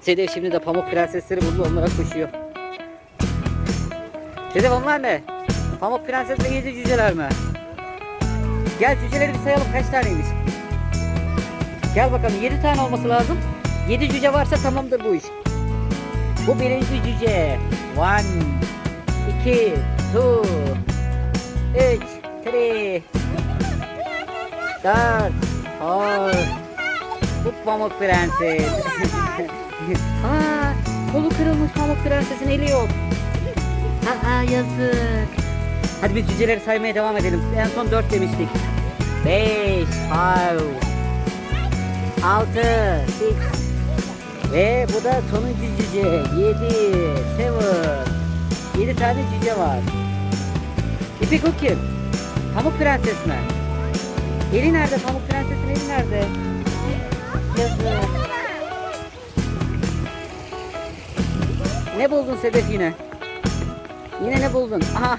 Sedef şimdi de pamuk prensesleri buldu onlara koşuyor. Sedef onlar ne? Pamuk prenses ve yedi cüceler mi? Gel cüceleri bir sayalım kaç taneymiş? Gel bakalım 7 tane olması lazım. 7 cüce varsa tamamdır bu iş. Bu birinci cüce. One, iki, two, üç, three, dört, four. Bu pamuk prenses. Aa, kolu kırılmış pamuk prensesin eli yok. Aa yazık. Hadi biz cüceleri saymaya devam edelim. En son 4 demiştik. 5, 5, 6, 6 ve bu da sonuncu cüce 7, 7 7 tane cüce var. İpek o kim? Pamuk Prenses mi? Eli nerede? Pamuk Prenses'in eli Ne buldun Sedef yine? Yine ne buldun? Aha!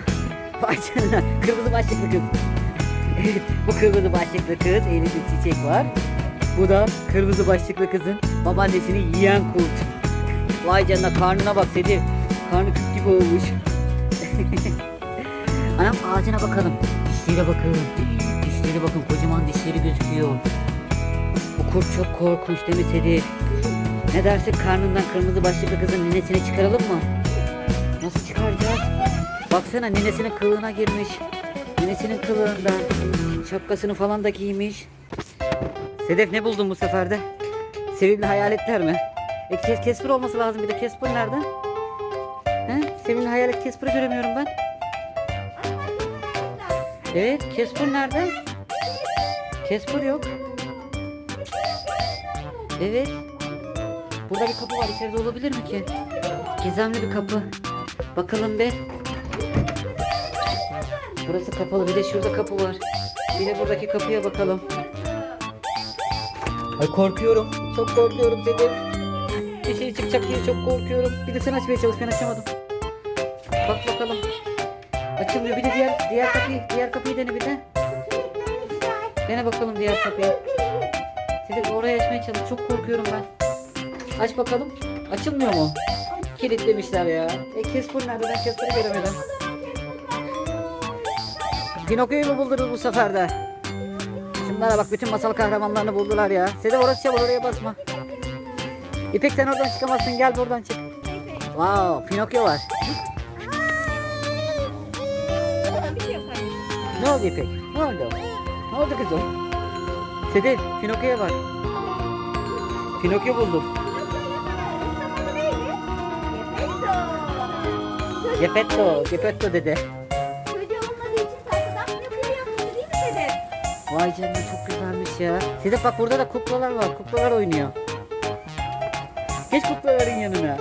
Canına. Kırmızı başlıklı kız. Evet, bu kırmızı başlıklı kız. Elinde çiçek var. Bu da kırmızı başlıklı kızın babaannesini yiyen kurt. Vay canına karnına bak Sedef. Karnı küp gibi olmuş. Anam ağacına bakalım. Dişlere bakın. Dişleri bakın kocaman dişleri gözüküyor. Bu kurt çok korkunç değil mi Sedef? Ne dersin karnından kırmızı başlıklı kızın ninesini çıkaralım mı? Nasıl çıkaracağız? Baksana ninesinin kılığına girmiş. Ninesinin kılığından. Şapkasını falan da giymiş. Sedef ne buldun bu sefer de? Sevimli hayaletler mi? E Kes- Casper olması lazım bir de. Casper nerede? He? Sevimli hayalet Casper'ı göremiyorum ben. Evet, Casper nerede? Casper yok. Evet. Burada bir kapı var. İçeride olabilir mi ki? Gizemli bir kapı. Bakalım be. Burası kapalı. Bir de şurada kapı var. Bir de buradaki kapıya bakalım. Ay korkuyorum. Çok korkuyorum dedim. Bir şey çıkacak diye çok korkuyorum. Bir de sen açmaya çalış. Ben açamadım. Bak bakalım. Açılmıyor. Bir de diğer diğer kapıyı diğer kapıyı dene bir de. Dene bakalım diğer kapıyı. Dedim oraya açmaya çalış. Çok korkuyorum ben. Aç bakalım. Açılmıyor mu? Kilitlemişler ya. E Casper nerede? Ben Casper'ı göremedim. Pinokyo'yu mu buldunuz bu sefer de? Şunlara bak bütün masal kahramanlarını buldular ya. Sedef orası çabuk oraya basma. İpek sen oradan çıkamazsın gel buradan çık. Wow Pinokyo var. Ne oldu İpek? Ne oldu? Ne oldu kızım? Sedef Pinokyo'ya bak. Pinokyo buldum. Geppetto, Geppetto dede. Çocuğu olmadığı için tahtadan Pinokyo'yu yaptı değil mi Sedef? Vay canına çok güzelmiş ya. Sedef bak burada da kuklalar var. Kuklalar oynuyor. Geç kuklaların yanına.